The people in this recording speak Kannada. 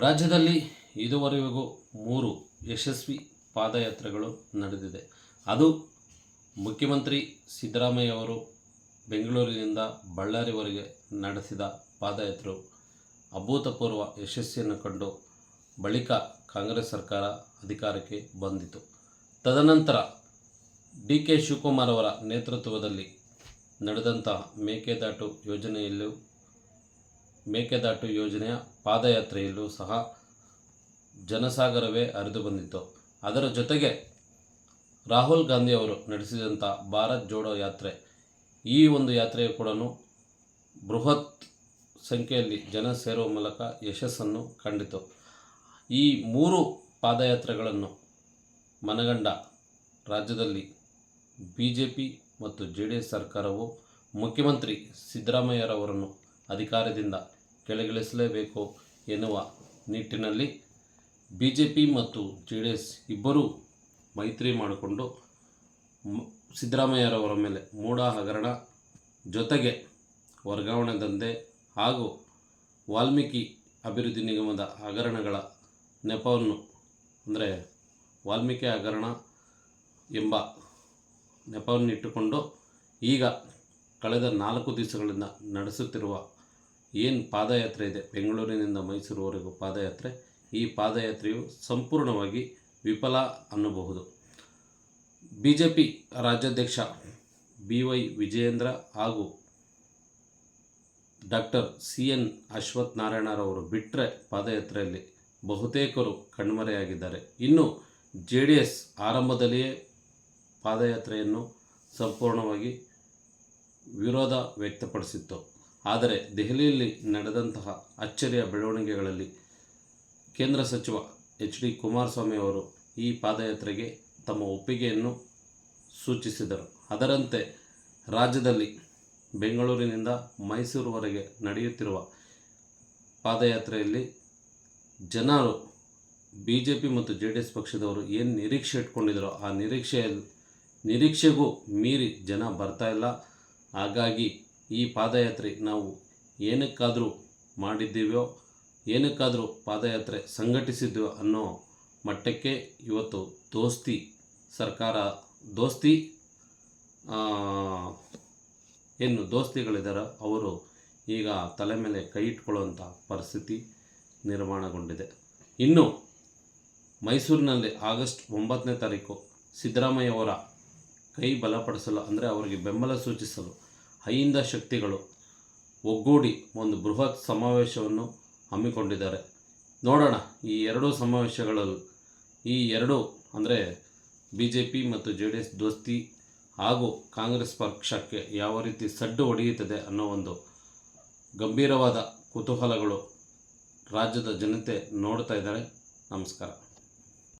ರಾಜ್ಯದಲ್ಲಿ ಇದುವರೆಗೂ ಮೂರು ಯಶಸ್ವಿ ಪಾದಯಾತ್ರೆಗಳು ನಡೆದಿದೆ. ಅದು ಮುಖ್ಯಮಂತ್ರಿ ಸಿದ್ದರಾಮಯ್ಯ ಅವರು ಬೆಂಗಳೂರಿನಿಂದ ಬಳ್ಳಾರಿವರೆಗೆ ನಡೆಸಿದ ಪಾದಯಾತ್ರೆ ಅಭೂತಪೂರ್ವ ಯಶಸ್ಸಿಯನ್ನು ಕಂಡು ಬಳಿಕ ಕಾಂಗ್ರೆಸ್ ಸರ್ಕಾರ ಅಧಿಕಾರಕ್ಕೆ ಬಂದಿತು. ತದನಂತರ ಡಿ ಕೆ ಶಿವಕುಮಾರ್ ಅವರ ನೇತೃತ್ವದಲ್ಲಿ ನಡೆದಂತಹ ಮೇಕೆದಾಟು ಯೋಜನೆಯಲ್ಲೂ ಮೇಕೆದಾಟು ಯೋಜನೆಯ ಪಾದಯಾತ್ರೆಯಲ್ಲೂ ಸಹ ಜನಸಾಗರವೇ ಹರಿದು ಬಂದಿತ್ತು. ಅದರ ಜೊತೆಗೆ ರಾಹುಲ್ ಗಾಂಧಿ ಅವರು ನಡೆಸಿದಂಥ ಭಾರತ್ ಜೋಡೋ ಯಾತ್ರೆ, ಈ ಒಂದು ಯಾತ್ರೆಯು ಕೂಡ ಬೃಹತ್ ಸಂಖ್ಯೆಯಲ್ಲಿ ಜನ ಸೇರುವ ಮೂಲಕ ಯಶಸ್ಸನ್ನು ಕಂಡಿತು. ಈ ಮೂರು ಪಾದಯಾತ್ರೆಗಳನ್ನು ಮನಗಂಡ ರಾಜ್ಯದಲ್ಲಿ ಬಿ ಜೆ ಪಿ ಮತ್ತು ಜೆ ಡಿ ಎಸ್ ಸರ್ಕಾರವು ಮುಖ್ಯಮಂತ್ರಿ ಸಿದ್ದರಾಮಯ್ಯರವರನ್ನು ಅಧಿಕಾರದಿಂದ ಕೆಳಗಿಳಿಸಲೇಬೇಕು ಎನ್ನುವ ನಿಟ್ಟಿನಲ್ಲಿ ಬಿ ಜೆ ಪಿ ಮತ್ತು ಜೆ ಡಿ ಎಸ್ ಇಬ್ಬರೂ ಮೈತ್ರಿ ಮಾಡಿಕೊಂಡು ಸಿದ್ದರಾಮಯ್ಯರವರ ಮೇಲೆ ಮೂಡ ಹಗರಣ ಜೊತೆಗೆ ವರ್ಗಾವಣೆ ದಂಧೆ ಹಾಗೂ ವಾಲ್ಮೀಕಿ ಅಭಿವೃದ್ಧಿ ನಿಗಮದ ಹಗರಣಗಳ ನೆಪವನ್ನು, ಅಂದರೆ ವಾಲ್ಮೀಕಿ ಹಗರಣ ಎಂಬ ನೆಪವನ್ನು ಇಟ್ಟುಕೊಂಡು ಈಗ ಕಳೆದ ನಾಲ್ಕು ದಿವಸಗಳಿಂದ ನಡೆಸುತ್ತಿರುವ ಏನು ಪಾದಯಾತ್ರೆ ಇದೆ? ಬೆಂಗಳೂರಿನಿಂದ ಮೈಸೂರುವರೆಗೂ ಪಾದಯಾತ್ರೆ. ಈ ಪಾದಯಾತ್ರೆಯು ಸಂಪೂರ್ಣವಾಗಿ ವಿಫಲ ಅನ್ನಬಹುದು. ಬಿ ಜೆ ಪಿ ರಾಜ್ಯಾಧ್ಯಕ್ಷ ಬಿ ವೈ ವಿಜಯೇಂದ್ರ ಹಾಗೂ ಡಾಕ್ಟರ್ ಸಿ ಎನ್ ಅಶ್ವಥ್ ನಾರಾಯಣರವರು ಬಿಟ್ಟರೆ ಪಾದಯಾತ್ರೆಯಲ್ಲಿ ಬಹುತೇಕರು ಕಣ್ಮರೆಯಾಗಿದ್ದಾರೆ. ಇನ್ನು ಜೆ ಡಿ ಎಸ್ ಆರಂಭದಲ್ಲಿಯೇ ಪಾದಯಾತ್ರೆಯನ್ನು ಸಂಪೂರ್ಣವಾಗಿ ವಿರೋಧ ವ್ಯಕ್ತಪಡಿಸಿತ್ತು. ಆದರೆ ದೆಹಲಿಯಲ್ಲಿ ನಡೆದಂತಹ ಅಚ್ಚರಿಯ ಬೆಳವಣಿಗೆಗಳಲ್ಲಿ ಕೇಂದ್ರ ಸಚಿವ ಎಚ್ ಡಿ ಕುಮಾರಸ್ವಾಮಿ ಅವರು ಈ ಪಾದಯಾತ್ರೆಗೆ ತಮ್ಮ ಒಪ್ಪಿಗೆಯನ್ನು ಸೂಚಿಸಿದರು. ಅದರಂತೆ ರಾಜ್ಯದಲ್ಲಿ ಬೆಂಗಳೂರಿನಿಂದ ಮೈಸೂರುವರೆಗೆ ನಡೆಯುತ್ತಿರುವ ಪಾದಯಾತ್ರೆಯಲ್ಲಿ ಜನರು ಬಿ ಜೆ ಪಿ ಮತ್ತು ಜೆ ಡಿ ಎಸ್ ಪಕ್ಷದವರು ಏನು ನಿರೀಕ್ಷೆ ಇಟ್ಕೊಂಡಿದ್ದರೋ ಆ ನಿರೀಕ್ಷೆಯಲ್ಲಿ ನಿರೀಕ್ಷೆಗೂ ಮೀರಿ ಜನ ಬರ್ತಾ ಇಲ್ಲ. ಹಾಗಾಗಿ ಈ ಪಾದಯಾತ್ರೆ ನಾವು ಏನಕ್ಕಾದರೂ ಮಾಡಿದ್ದೀವೋ, ಏನಕ್ಕಾದರೂ ಪಾದಯಾತ್ರೆ ಸಂಘಟಿಸಿದ್ವೋ ಅನ್ನೋ ಮಟ್ಟಕ್ಕೆ ಇವತ್ತು ದೋಸ್ತಿ ಸರ್ಕಾರ, ದೋಸ್ತಿ ಏನು ದೋಸ್ತಿಗಳಿದ್ದಾರೋ ಅವರು ಈಗ ತಲೆ ಮೇಲೆ ಕೈ ಇಟ್ಕೊಳ್ಳುವಂಥ ಪರಿಸ್ಥಿತಿ ನಿರ್ಮಾಣಗೊಂಡಿದೆ. ಇನ್ನು ಮೈಸೂರಿನಲ್ಲಿ ಆಗಸ್ಟ್ ಒಂಬತ್ತನೇ ತಾರೀಕು ಸಿದ್ದರಾಮಯ್ಯ ಅವರ ಕೈ ಬಲಪಡಿಸಲು, ಅಂದರೆ ಅವರಿಗೆ ಬೆಂಬಲ ಸೂಚಿಸಲು ಅಹಿಂದ ಶಕ್ತಿಗಳು ಒಗ್ಗೂಡಿ ಒಂದು ಬೃಹತ್ ಸಮಾವೇಶವನ್ನು ಹಮ್ಮಿಕೊಂಡಿದ್ದಾರೆ. ನೋಡೋಣ ಈ ಎರಡೂ ಸಮಾವೇಶಗಳಲ್ಲಿ ಈ ಎರಡು ಅಂದರೆ ಬಿ ಜೆ ಪಿ ಮತ್ತು ಜೆ ಡಿ ಎಸ್ ದೋಸ್ತಿ ಹಾಗೂ ಕಾಂಗ್ರೆಸ್ ಪಕ್ಷಕ್ಕೆ ಯಾವ ರೀತಿ ಸಡ್ಡು ಹೊಡೆಯುತ್ತದೆ ಅನ್ನೋ ಒಂದು ಗಂಭೀರವಾದ ಕುತೂಹಲಗಳು ರಾಜ್ಯದ ಜನತೆ ನೋಡ್ತಾ ಇದ್ದಾರೆ. ನಮಸ್ಕಾರ.